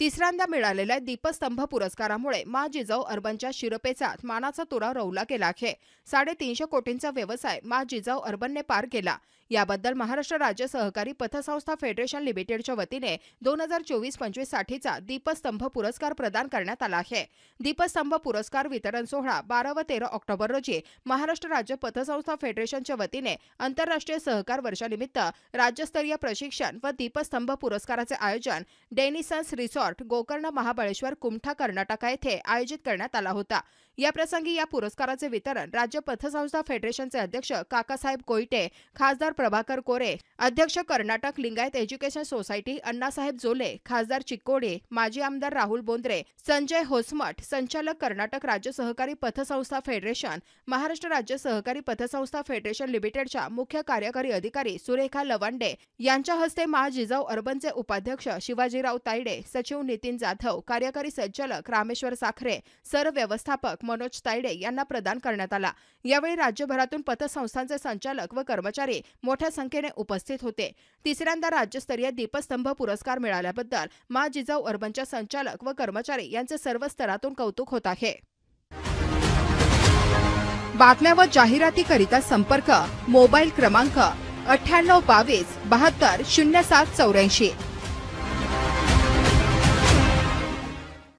तिसऱ्यांदा मिळालेल्या दीपस्तंभ पुरस्कारामुळे मा जिजाऊ अर्बनच्या शिरपेचात मानाचा तुरा रोवला गेला आहे. साडेतीनशे कोटींचा व्यवसाय मा जिजाऊ अर्बनने पार केला. याबद्दल महाराष्ट्र राज्य सहकारी पतसंस्था फेडरेशन लिमिटेडच्या वतीने दोन हजार चोवीस पंचवीस साठीचा दीपस्तंभ पुरस्कार प्रदान करण्यात आला आहे. दीपस्तंभ पुरस्कार वितरण सोहळा बारा व तेरा ऑक्टोबर रोजी महाराष्ट्र राज्य पतसंस्था फेडरेशनच्या वतीने आंतरराष्ट्रीय सहकार वर्षानिमित्त राज्यस्तरीय प्रशिक्षण व दीपस्तंभ पुरस्काराचे आयोजन डेनिसन्स रिसॉर्ट गोकर्ण महाबळेश्वर कुमठा कर्नाटका येथे आयोजित करण्यात आला होता. याप्रसंगी या पुरस्काराचे वितरण राज्य पथसंस्था फेडरेशनचे अध्यक्ष काकासाहेब कोयटे खासदार प्रभाकर कोरे अध्यक्ष कर्नाटक लिंगायत एज्युकेशन सोसायटी अण्णासाहेब जोले खासदार चिक्कोडे माजी आमदार राहुल बोंद्रे संजय होसमठ संचालक कर्नाटक राज्य सहकारी पथसंस्था फेडरेशन महाराष्ट्र राज्य सहकारी पथसंस्था फेडरेशन लिमिटेडच्या मुख्य कार्यकारी अधिकारी सुरेखा लवांडे यांच्या हस्ते महा जिजाऊ अर्बनचे उपाध्यक्ष शिवाजीराव तायडे सचिव नितीन जाधव कार्यकारी संचालक रामेश्वर साखरे सरव्यवस्थापक मनोज तायडे यांना प्रदान करण्यात आला. यावेळी राज्यभरातून पतसंस्थांचे संचालक व कर्मचारी मोठ्या संख्येने उपस्थित होते. तिसऱ्यांदा राज्यस्तरीय दीपस्तंभ पुरस्कार मिळाल्याबद्दल मा जिजाऊ अर्बनच्या संचालक व कर्मचारी यांचे सर्व स्तरातून कौतुक होत आहे. बातम्या व जाहिरातीकरिता संपर्क मोबाईल क्रमांक अठ्ठ्याण्णव बावीस बहात्तर शून्य सात चौऱ्याऐंशी.